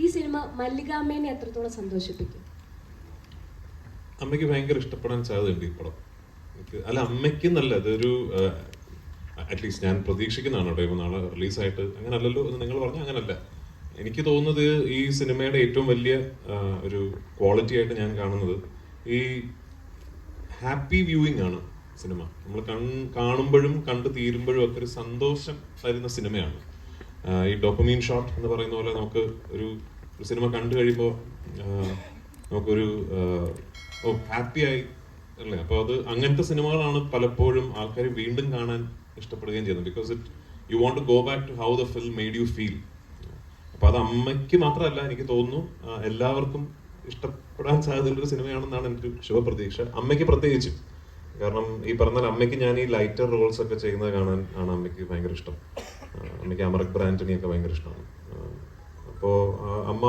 ഈ സിനിമ മല്ലികാമ്മേനെ എത്രത്തോളം സന്തോഷിപ്പിക്കും? അമ്മയ്ക്ക് ഭയങ്കര ഇഷ്ടപ്പെടാൻ സാധ്യതയുണ്ട് ഈ പടം അല്ല അമ്മയ്ക്ക് നല്ല അതൊരു അറ്റ്ലീസ്റ്റ് ഞാൻ പ്രതീക്ഷിക്കുന്നതാണ് കേട്ടോ നാളെ റിലീസായിട്ട് അങ്ങനെ അല്ലല്ലോ എന്ന് നിങ്ങൾ പറഞ്ഞ അങ്ങനല്ല. എനിക്ക് തോന്നുന്നത് ഈ സിനിമയുടെ ഏറ്റവും വലിയ ഒരു ക്വാളിറ്റി ആയിട്ട് ഞാൻ കാണുന്നത് ഈ ഹാപ്പി വ്യൂയിങ് ആണ് സിനിമ. നമ്മൾ കാണുമ്പോഴും കണ്ടു തീരുമ്പോഴും ഒക്കെ ഒരു സന്തോഷം തരുന്ന സിനിമയാണ്. ഈ ഡോപ്പമീൻ ഷോട്ട് എന്ന് പറയുന്ന പോലെ നമുക്ക് ഒരു സിനിമ കണ്ടു കഴിയുമ്പോൾ നമുക്കൊരു ഹാപ്പി ആയി അല്ലേ? അപ്പോൾ അത് അങ്ങനത്തെ സിനിമകളാണ് പലപ്പോഴും ആൾക്കാർ വീണ്ടും കാണാൻ ഇഷ്ടപ്പെടുകയും ചെയ്യുന്നത്. Because it you won't to go back to how the film made you feel അപ്പോൾ അത് അമ്മയ്ക്ക് മാത്രമല്ല എനിക്ക് തോന്നുന്നു എല്ലാവർക്കും ഇഷ്ടപ്പെടാൻ സാധ്യതയുള്ള ഒരു സിനിമയാണെന്നാണ് എനിക്ക് ശുഭപ്രതീക്ഷ. അമ്മയ്ക്ക് പ്രത്യേകിച്ചും. കാരണം ഈ പറഞ്ഞാൽ അമ്മയ്ക്ക് ഞാൻ ഈ ലൈറ്റർ റോൾസ് ഒക്കെ ചെയ്യുന്നത് കാണാൻ ആണ് അമ്മയ്ക്ക് ഭയങ്കര ഇഷ്ടം. അമ്മയ്ക്ക് അമറക് ബ്രാൻഡനിയൊക്കെ ഭയങ്കര ഇഷ്ടമാണ്. അപ്പോൾ അമ്മ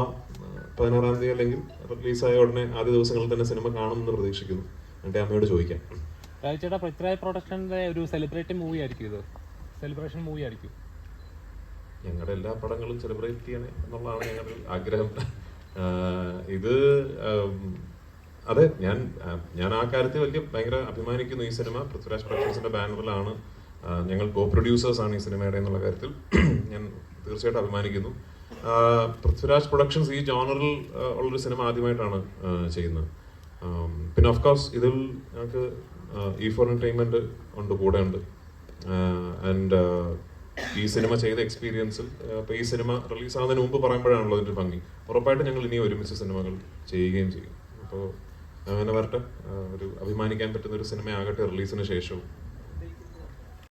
പതിനാറാം തീയതി അല്ലെങ്കിൽ റിലീസായ ഉടനെ ആദ്യ ദിവസങ്ങളിൽ തന്നെ സിനിമ കാണുമെന്ന് പ്രതീക്ഷിക്കുന്നു. എന്റെ അമ്മയോട് ചോദിക്കാം. പൃഥ്വിരാജ് ഒരു സെലിബ്രേറ്റ് മൂവി ആയിരിക്കും ഇത്. സെലിബ്രേഷൻ മൂവി ആയിരിക്കും. ഞങ്ങളുടെ എല്ലാ പടങ്ങളും സെലിബ്രേറ്റ് ചെയ്യണേ എന്നുള്ളതാണ് ഞങ്ങളുടെ ആഗ്രഹം. ഇത് അതെ ഞാൻ ഞാൻ ആ കാര്യത്തിൽ വലിയ ഭയങ്കര അഭിമാനിക്കുന്നു ഈ സിനിമ. പൃഥ്വിരാജ് പ്രൊഡക്ഷൻസിന്റെ ബാനറിലാണ് ഞങ്ങൾ കോ പ്രൊഡ്യൂസേഴ്സ് ആണ് ഈ സിനിമയുടെ എന്നുള്ള കാര്യത്തിൽ. ഞാൻ തീർച്ചയായിട്ടും അഭിമാനിക്കുന്നു. പൃഥ്വിരാജ് പ്രൊഡക്ഷൻസ് ഈ ജോണറിൽ ഉള്ളൊരു സിനിമ ആദ്യമായിട്ടാണ് ചെയ്യുന്നത്. പിന്നെ ഓഫ് കോഴ്സ് ഇതിൽ ഞങ്ങൾക്ക് ഇ ഫോർ എന്റർടൈൻമെന്റ് ഉണ്ട് കൂടെ ഉണ്ട്. ആൻഡ് ഈ സിനിമ ചെയ്ത എക്സ്പീരിയൻസിൽ അപ്പോൾ ഈ സിനിമ റിലീസ് ആവുന്നതിന് മുമ്പ് പറയുമ്പോഴാണല്ലോ അതിന്റെ ഭംഗി. ഉറപ്പായിട്ടും ഞങ്ങൾ ഇനി ഒരുമിച്ച് സിനിമകൾ ചെയ്യുകയും ചെയ്യും. അപ്പോൾ അങ്ങനെ വരട്ടെ. ഒരു അഭിമാനിക്കാൻ പറ്റുന്ന ഒരു സിനിമയാകട്ടെ റിലീസിന് ശേഷവും.